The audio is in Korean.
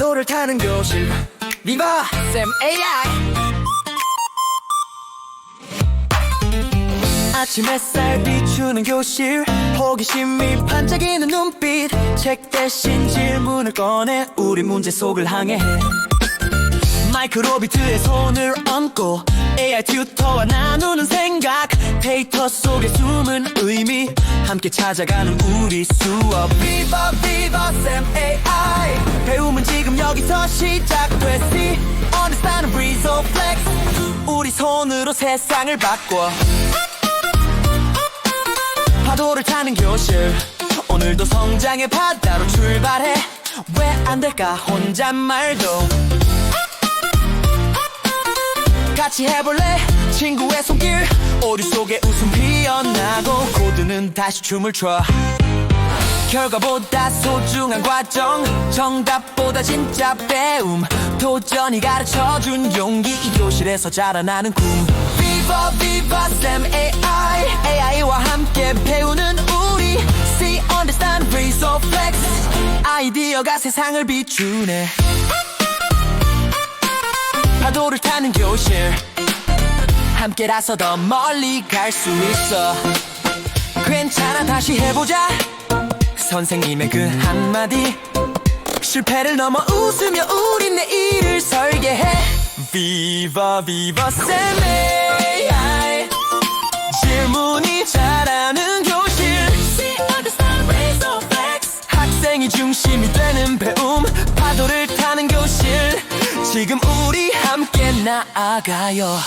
파도를 타는 교실. 비바 쌤 AI 아침 햇살 비추는 교실. 호기심이 반짝이는 눈빛. 책 대신 질문을 꺼내 우리 문제 속을 항해. 마이크로비트에 손을 얹고 AI 튜터와 나누는 생각. 데이터 속에 숨은 의미. 함께 찾아가는 우리 수업. 비바 AI 여기서 understand breeze of flex. 우리 손으로 세상을 바꿔. 파도를 타는 교실. 오늘도 성장의 바다로 출발해. 왜 안 될까? 혼잣말도. 같이 해볼래? 친구의 손길. 오류 속에 웃음 피어나고 코드는 다시 춤을 춰 결과보다 소중한 과정 정답보다 진짜 배움. 도전이 가르쳐준 용기 이 교실에서 자라나는 꿈. Viva Viva Sam AI AI와 함께 배우는 우리. See understand breeze of flex. 아이디어가 세상을 비추네. 파도를 타는 교실. 함께라서 더 멀리 갈 수 있어. 괜찮아 다시 해보자 선생님의 그 한마디. 실패를 넘어 웃으며 우린 내일을 설계해. Viva Viva AI 질문이 잘하는 교실. 학생이 중심이 되는 배움. 파도를 타는 교실. 지금 우리 함께 나아가요